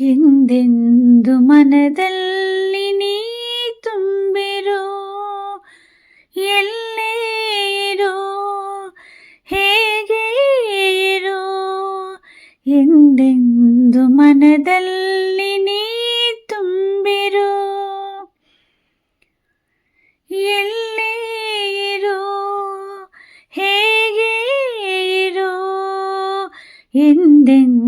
ಎಂದೆಂದು ಮನದಲ್ಲಿ ನೀ ತುಂಬಿರೋ, ಎಲ್ಲೇ ಇರೋ, ಹೇಗೆ ಇರೋ, ಎಂದೆಂದು ಮನದಲ್ಲಿ ನೀ ತುಂಬಿರೋ, ಎಲ್ಲೇ ಇರೋ, ಹೇಗೆ ಇರೋ, ಎಂದೆಂದು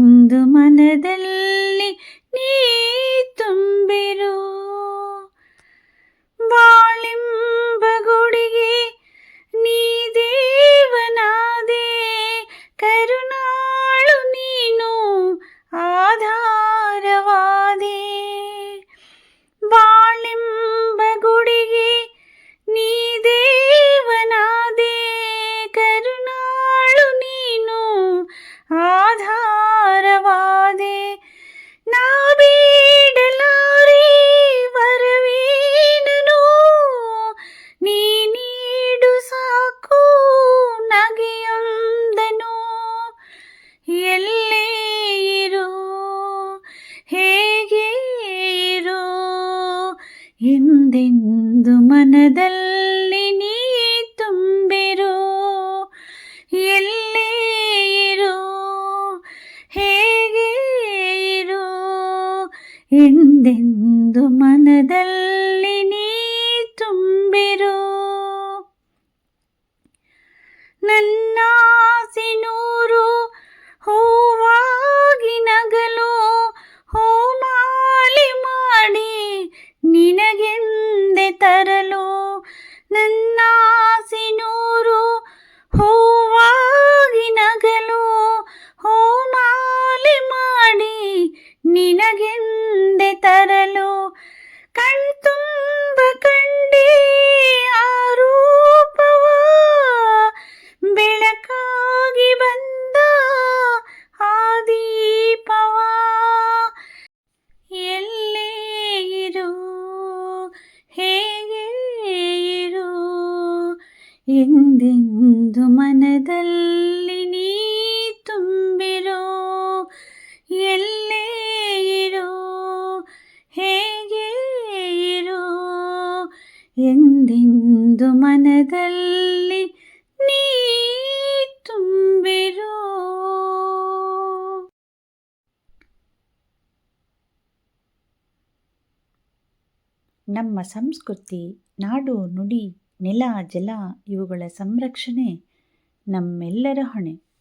ಮನದಲ್ಲಿ ನೀ ತುಂಬಿರೋ ಎಲ್ಲಿ ಇರೋ ಹೇಗೆ ಇರೋ ಎಂದೆಂದು ಮನದಲ್ಲಿ ನೀ ತುಂಬಿರೋ. ನನ್ನ ಸಿನೂರು ನನ್ನ ಎಂದೆಂದು ಮನದಲ್ಲಿ ನೀ ತುಂಬಿರೋ, ಎಲ್ಲೇ ಇರೋ, ಹೇಗೆ ಇರೋ, ಎಂದೆಂದು ಮನದಲ್ಲಿ ನೀ ತುಂಬಿರೋ. ನಮ್ಮ ಸಂಸ್ಕೃತಿ ನಾಡು ನುಡಿ ನೆಲ ಜಲ ಇವುಗಳ ಸಂರಕ್ಷಣೆ ನಮ್ಮೆಲ್ಲರ ಹೊಣೆ.